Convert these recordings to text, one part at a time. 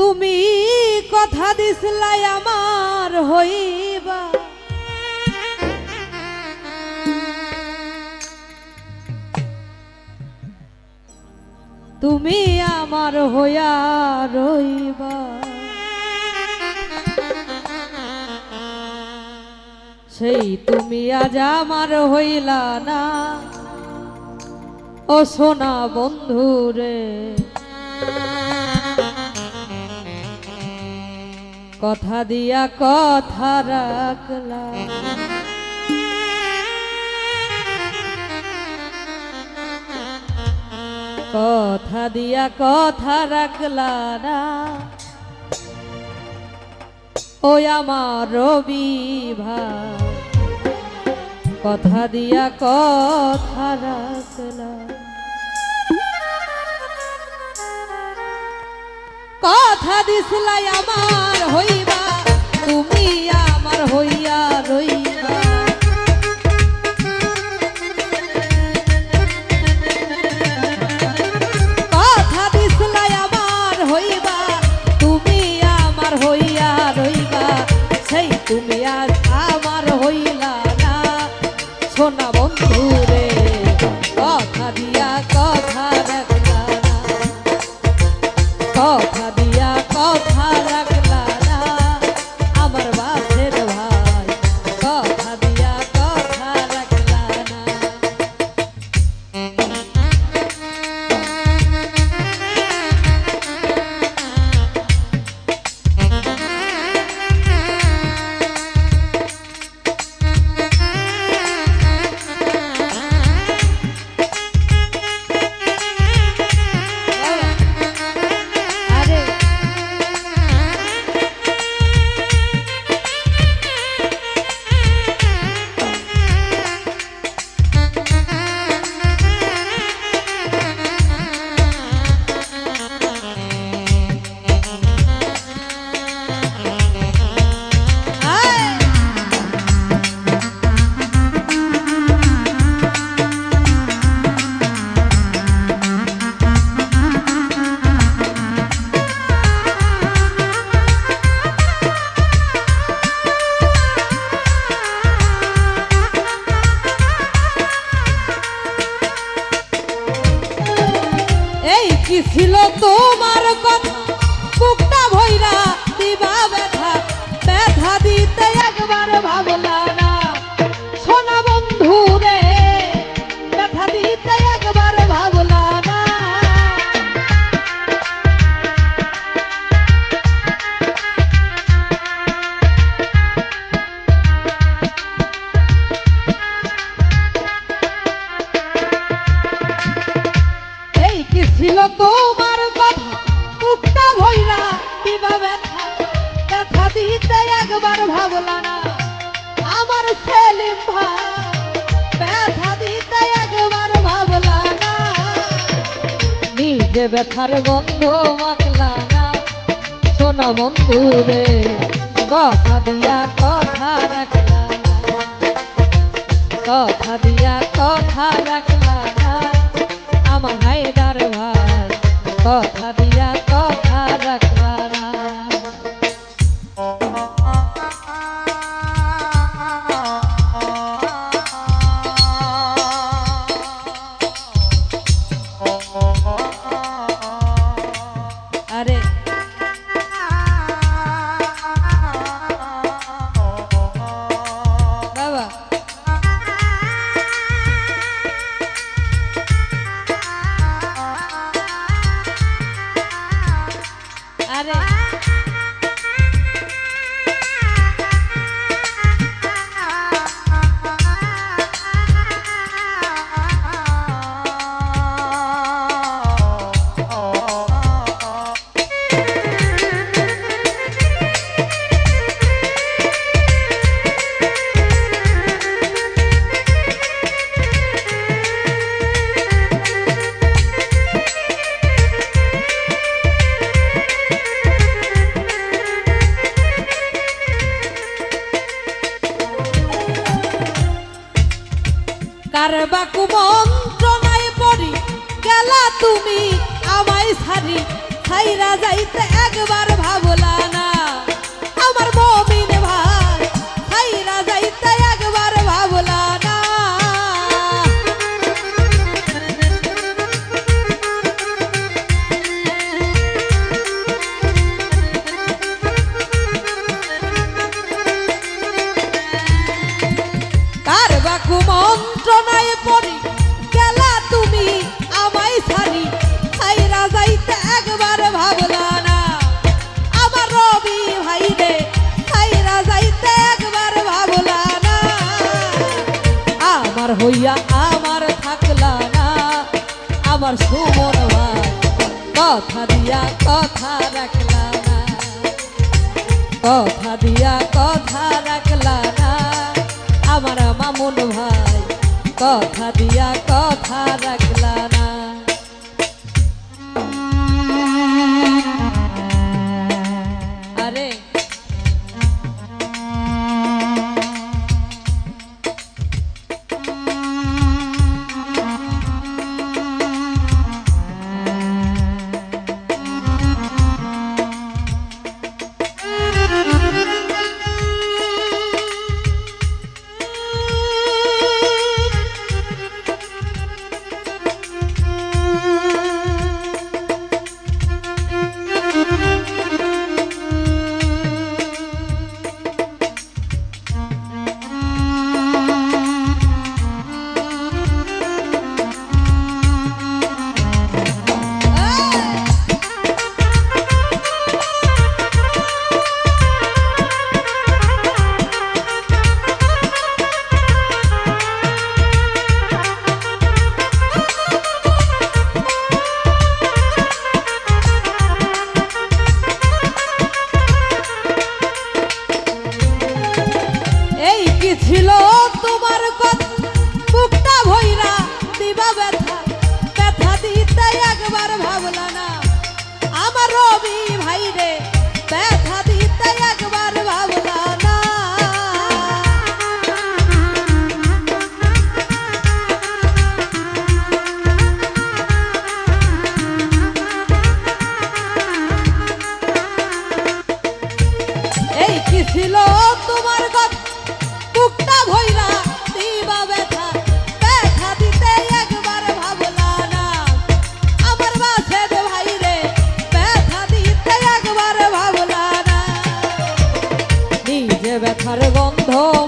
তুমি কথা দিসলাই আমার হইবা। তুমি আমার হইয়া রইবা। সেই তুমি আজ আমার হইলা না। ও সোনা বন্ধু রে কথা দিয়া কথা রাখলা কথা দিয়া কথা রাখলা না ওই আমার রবি ভাই। কথা দিয়া কথা রাখলা কথা দিছিলাই আমার হইবা একবার ভাবলা না। সোনা বন্ধু রে, ব্যথা দিতে একবার ভাবলা না। এই কি ছিল তোমার একবার ভাবলা আমার সেলিম ব্যথা দিতে একবার ভাবলা নিজে ব্যথার গন্ধ মাখলা না বন্ধু রে কথা দিয়া কথা রাখলা কথা দিয়া কথা রাখলা আমার হায়দার ভাই, কথা দিয়া আরে তুমি আমায় সারি সাইরা যাইতে একবার ভাবলা না। কইরা আমার থাকলা না। আমার সুমন কথা দিয়া কথা রাখলা না। কথা দিয়া কথা রাখলা না। আমার মামুন ভাই কথা দিয়া কথা রাখলা না। ছিল তোমার কথা। তোমার গন্ধ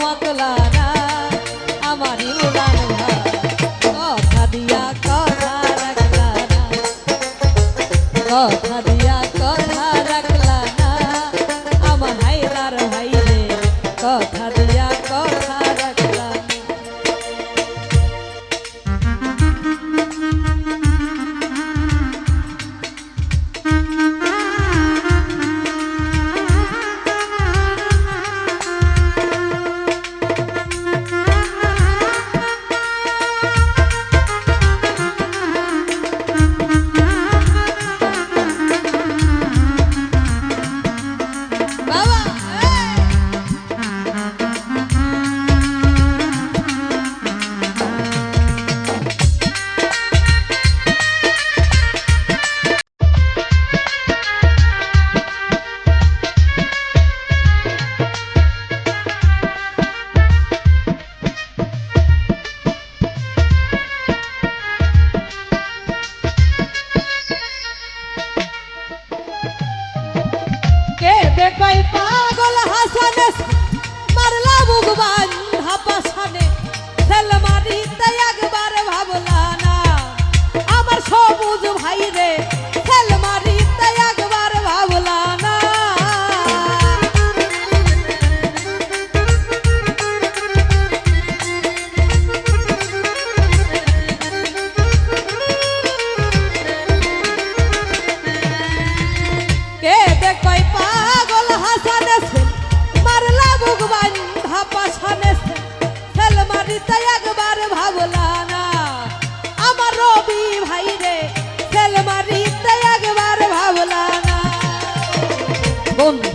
বুঝ ভাই রে।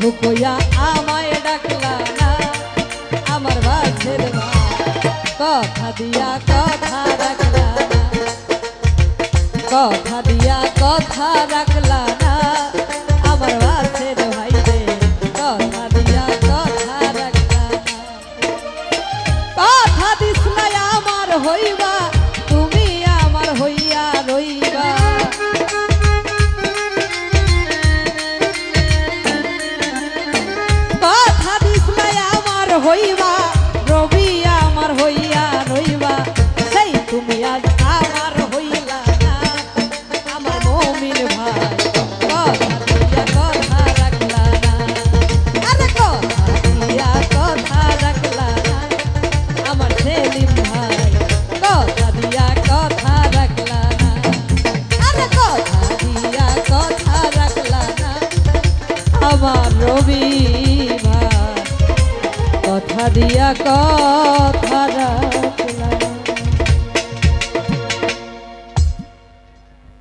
বন্ধু কইয়া আমায় ডাকলা না, আমার বাসের কথা দিয়া কথা রাখলা না, কথা দিয়া কথা রাখলা না, আমার বাসের দিয়া রাখ